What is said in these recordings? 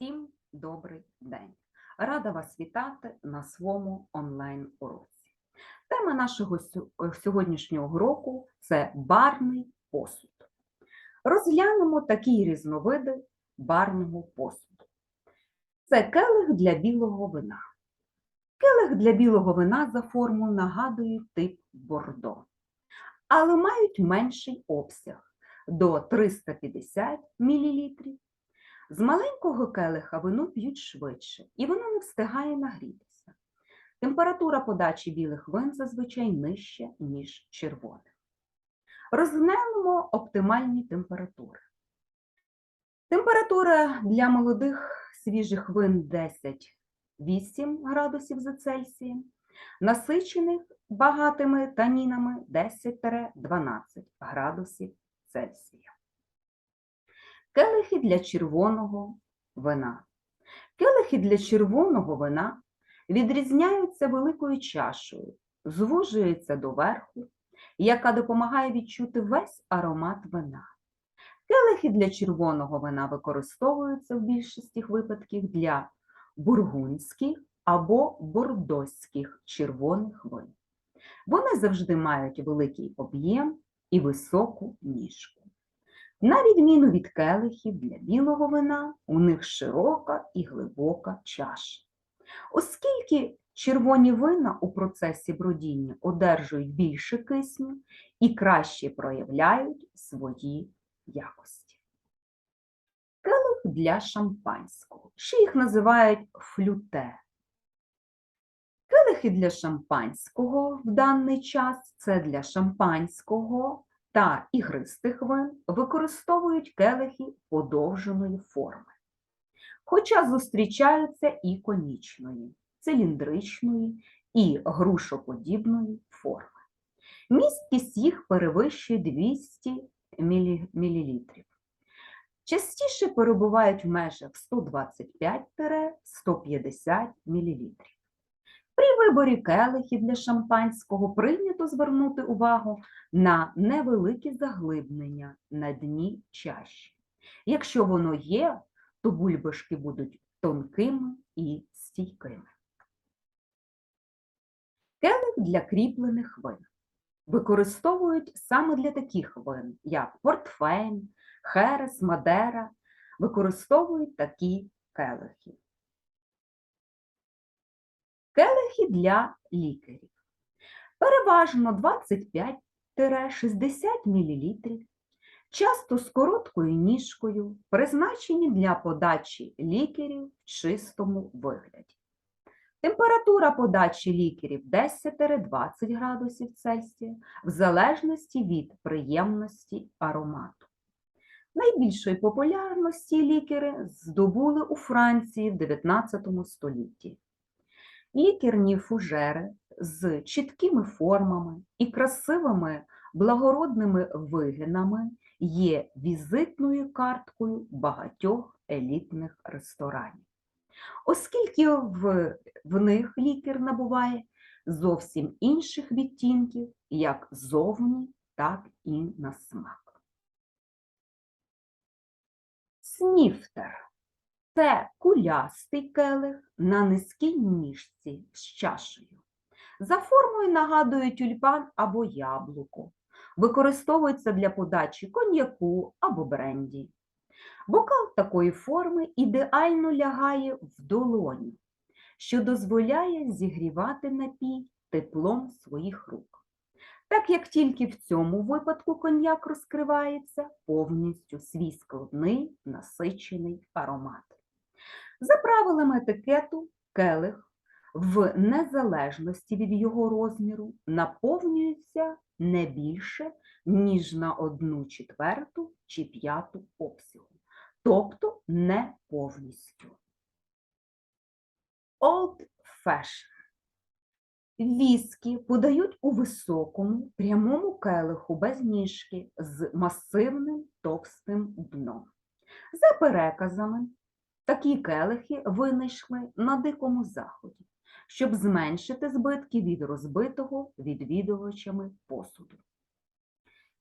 Всім добрий день! Рада вас вітати на своєму онлайн-уроці. Тема нашого е, сьогоднішнього року це барний посуд. Розглянемо такі різновиди барного посуду. Це келих для білого вина. Келих для білого вина за форму нагадує тип бордо, але мають менший обсяг до 350 мл з маленького келиха вино п'ють швидше, і воно не встигає нагрітися. Температура подачі білих вин зазвичай нижча, ніж червоних. Розглянемо оптимальні температури. Температура для молодих свіжих вин 10-8 градусів за Цельсієм, насичених багатими танінами 10-12 градусів Цельсія. Келихи для червоного вина. Келихи для червоного вина відрізняються великою чашею, звужуються доверху, яка допомагає відчути весь аромат вина. Келихи для червоного вина використовуються в більшості випадків для бургундських або бордоських червоних вин. Вони завжди мають великий об'єм і високу ніжку. На відміну від келихів для білого вина, у них широка і глибока чаша. Оскільки червоні вина у процесі бродіння одержують більше кисню і краще проявляють свої якості. Келих для шампанського. Ще їх називають флюте. Келихи для шампанського в даний час це для шампанського та ігристих вин використовують келихи подовженої форми. Хоча зустрічаються і конічної, циліндричної і грушоподібної форми. Місткість їх перевищує 200 мл. Частіше перебувають в межах 125-150 мл. При виборі келихів для шампанського прийнято звернути увагу на невеликі заглибнення на дні чаші. Якщо воно є, то бульбашки будуть тонкими і стійкими. Келих для кріплених вин використовують саме для таких вин, як портфейн, херес, мадера, використовують такі келихи. Келихи для лікарів. Переважно 25-60 мл, часто з короткою ніжкою, призначені для подачі лікерів в чистому вигляді. Температура подачі лікерів 10-20 градусів Цельсія в залежності від приємності аромату. Найбільшої популярності лікери здобули у Франції в 19 столітті. Лікерні фужери з чіткими формами і красивими благородними вигинами є візитною карткою багатьох елітних ресторанів. Оскільки в, в них лікер набуває зовсім інших відтінків, як зовні, так і на смак. Сніфтер це кулястий келих на низькій ніжці з чашею. За формою нагадує тюльпан або яблуко. Використовується для подачі коньяку або бренді. Бокал такої форми ідеально лягає в долоню, що дозволяє зігрівати напій теплом своїх рук. Так як тільки в цьому випадку коньяк розкривається повністю свій складний насичений аромат. За правилами етикету, келих в незалежності від його розміру наповнюється не більше, ніж на одну четверту чи п'яту обсягу, тобто не повністю. Old Fashion. Віскі подають у високому прямому келиху без ніжки з масивним товстим дном. За переказами, такі келихи винайшли на Дикому Заході, щоб зменшити збитки від розбитого відвідувачами посуду.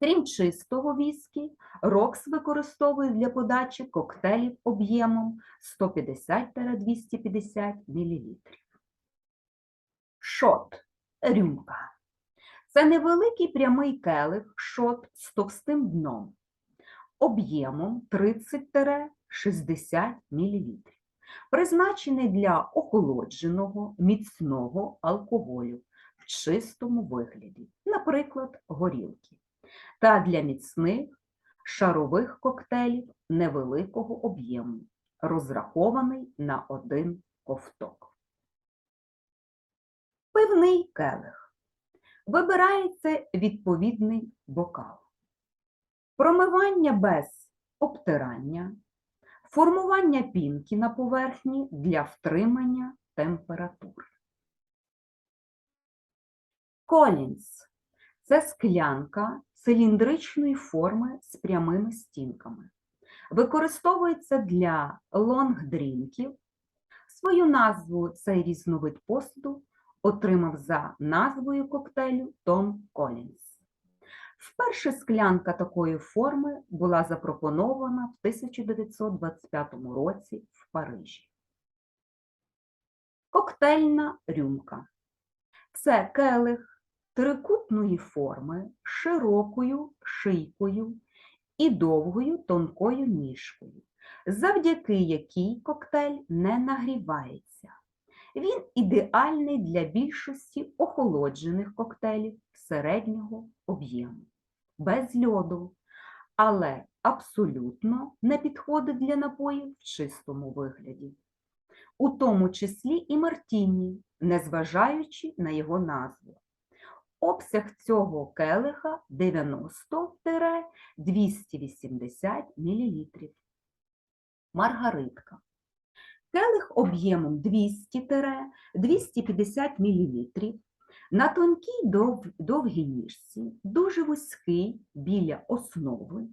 Крім чистого віскі, Рокс використовує для подачі коктейлів об'ємом 150-250 мл. Шот рюмка. Це невеликий прямий келих шот з товстим дном, об'ємом 30-60 мл, призначений для охолодженого міцного алкоголю в чистому вигляді, наприклад, горілки, та для міцних шарових коктейлів невеликого об'єму, розрахований на один ковток. Пивний келих. Вибирається відповідний бокал. Промивання без обтирання, формування пінки на поверхні для втримання температури. Колінс це склянка циліндричної форми з прямими стінками. Використовується для лонгдрінків. Свою назву цей різновид посуду отримав за назвою коктейлю Том Колінс. Вперше склянка такої форми була запропонована в 1925 році в Парижі. Коктейльна рюмка. Це келих трикутної форми широкою шийкою і довгою тонкою ніжкою, завдяки якій коктейль не нагрівається. Він ідеальний для більшості охолоджених коктейлів середнього об'єму, без льоду, але абсолютно не підходить для напоїв в чистому вигляді, у тому числі і мартіні, незважаючи на його назву. Обсяг цього келиха 90-280 мл. Маргаритка. Келих об'ємом 200-250 мл, на тонкій дов- довгій ніжці, дуже вузький біля основи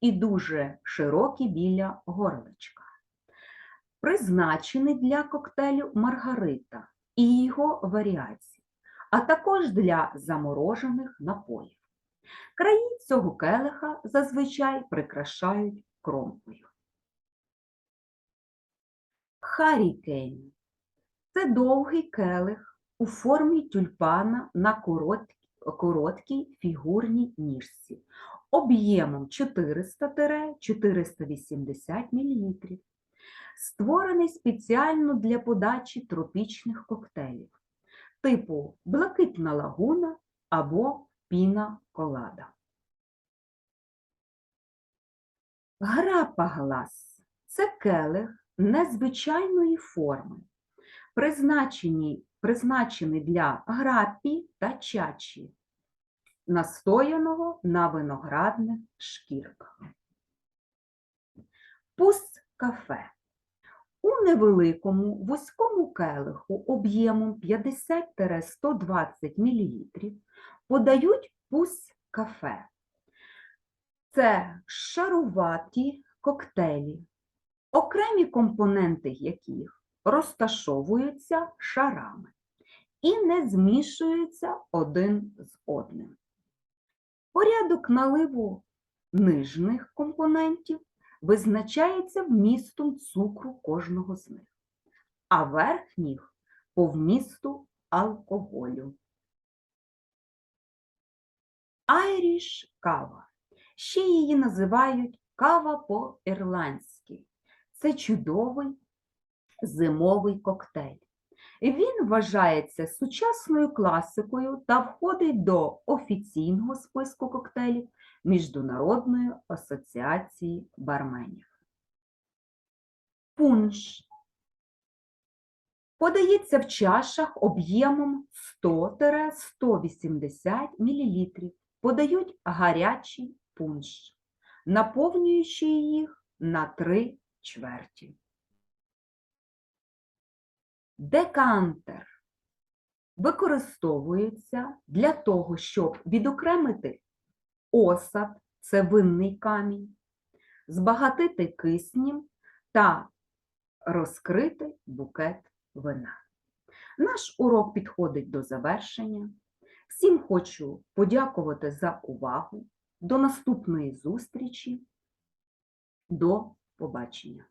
і дуже широкий біля горличка. Призначений для коктейлю Маргарита і його варіацій, а також для заморожених напоїв. Краї цього келиха зазвичай прикрашають кромкою. Харікейн це довгий келих у формі тюльпана на корот- короткій фігурній ніжці. Об'ємом 400-480 мл, створений спеціально для подачі тропічних коктейлів. Типу блакитна лагуна або піна колада. Грапа глас це келих незвичайної форми, призначені, призначений для грапі та чачі, настояного на виноградних шкірках. Пуст кафе. У невеликому вузькому келиху об'ємом 50-120 мл подають пусть кафе. Це шаруваті коктейлі, окремі компоненти яких розташовуються шарами і не змішуються один з одним. Порядок наливу нижніх компонентів визначається вмістом цукру кожного з них, а верхніх по вмісту алкоголю. Айріш кава. Ще її називають кава по-ірландськи. Це чудовий зимовий коктейль. Він вважається сучасною класикою та входить до офіційного списку коктейлів Міжнародної асоціації барменів. Пунш подається в чашах об'ємом 100-180 мл. Подають гарячий пунш, наповнюючи їх на 3 чверті. Декантер використовується для того, щоб відокремити осад, це винний камінь, збагатити киснем та розкрити букет вина. Наш урок підходить до завершення. Всім хочу подякувати за увагу. До наступної зустрічі. До побачення.